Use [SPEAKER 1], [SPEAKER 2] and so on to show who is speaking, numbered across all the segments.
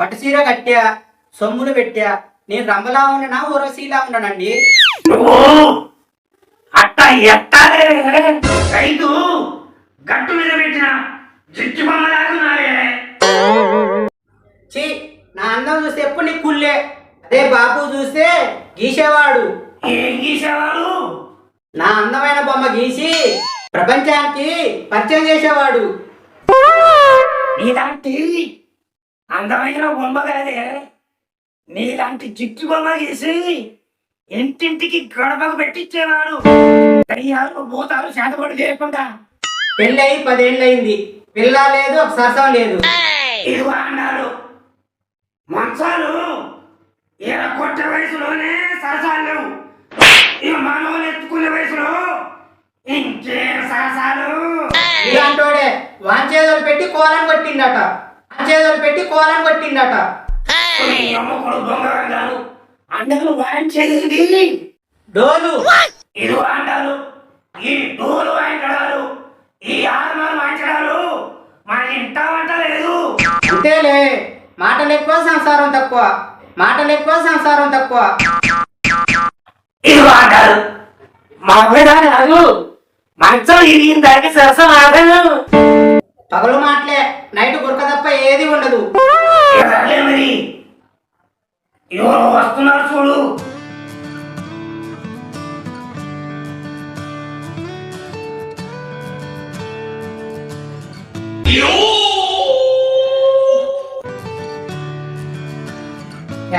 [SPEAKER 1] పట్టుసీర కట్టా సొమ్ములు పెట్టా నేను రంగలా ఉండనా ఊరసీలా ఉండనండి
[SPEAKER 2] అట్ట ఎట్టాలే? రైతు గట్టు మీద పెట్టిన జిచ్చు బొమ్మలాగున్నావే
[SPEAKER 1] నా అందం చూస్తే ఎప్పుడు నీకు కుళ్ళే? అదే బాబు చూస్తే గీసేవాడు.
[SPEAKER 2] ఏం గీసేవాడు?
[SPEAKER 1] నా అందమైన బొమ్మ గీసి ప్రపంచానికి పరిచయం చేసేవాడు.
[SPEAKER 2] నీలాంటి అందమైన బొమ్మ కాదే. నీలాంటి జిట్టు బొమ్మ గీసి ఇంటింటికి గడపకు పెట్టించేవాడు. దయ్యాలు భూతాలు శాతపడి చేయకుండా
[SPEAKER 1] పెళ్ళయి పదేళ్ళయింది. పిల్ల లేదు ఒక సరసం లేదు.
[SPEAKER 2] ఇదిగో అన్నారు మంచాలు ఇలా కొట్టే వయసులోనే సరసాలు లేవు. ఇక మనవలు ఎత్తుకునే వయసులో ఇంకే సరసాలు.
[SPEAKER 1] ఇలాంటోడే వాంచేదోలు పెట్టి కోలం కొట్టిండట వాంచేదోలు పెట్టి కోలం కొట్టిండట.
[SPEAKER 2] వాయించేది
[SPEAKER 1] డోలు.
[SPEAKER 2] ఇది అంటారు ఈ డోలు వాయించడాలు ఈ ఆర్మాలు వాయించడాలు మన ఇంట వంట లేదు.
[SPEAKER 1] అంతేలే మాటలు ఎక్కువ సంసారం తక్కువ. మాటలు ఎక్కువ సంసారం తక్కువ.
[SPEAKER 2] ఇది అంటారు మా కాదు మంచం ఇరిగిన దాకా సరసం ఆగదు
[SPEAKER 1] పగలు మాటలే నైట్ గురక తప్ప ఏది ఉండదు.
[SPEAKER 2] ఇక సర్లే మరి? ఎవరు వస్తున్నారు చూడు.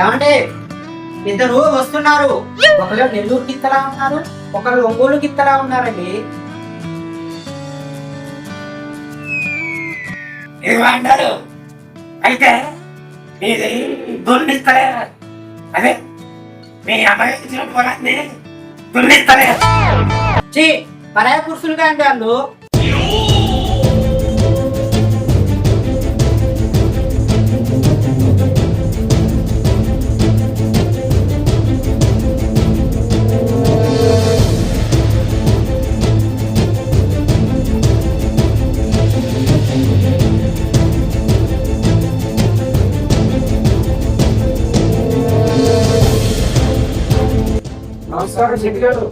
[SPEAKER 1] ఏమంటే ఇద్దరు వస్తున్నారు. ఒకళ్ళు నెల్లూరు గిత్తలా ఉన్నారు ఒకళ్ళు ఒంగోలు గిత్తలా ఉన్నారండి.
[SPEAKER 2] ఇది అంటారు అయితే ఇది దున్నిస్తలే అదే మీ అమ్మాయి ఇచ్చిన పొలాన్ని దున్నిస్తలే
[SPEAKER 1] పరాయ పురుషులుగా అంటే వాళ్ళు
[SPEAKER 2] నమస్కారం శెట్టి గారు